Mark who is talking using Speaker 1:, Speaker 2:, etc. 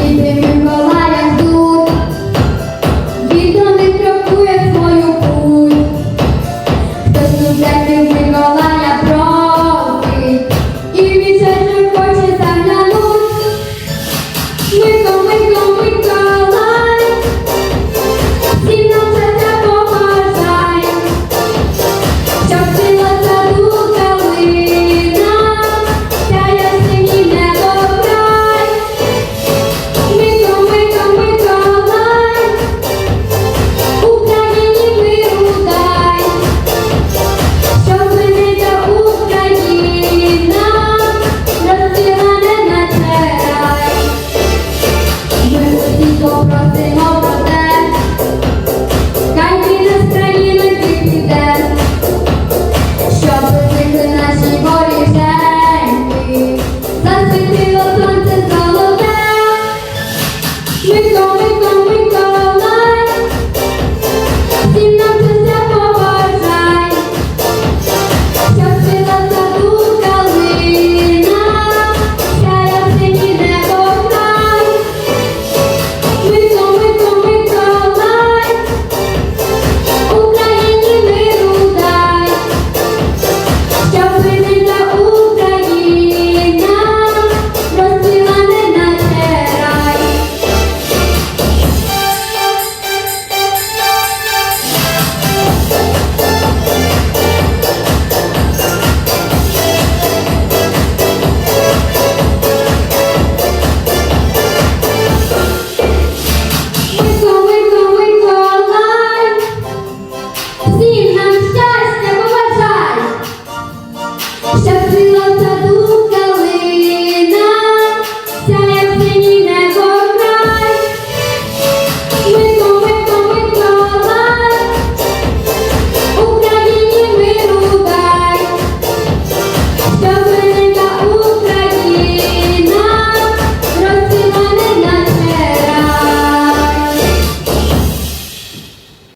Speaker 1: Amen. всім нам щастя побажай, щоб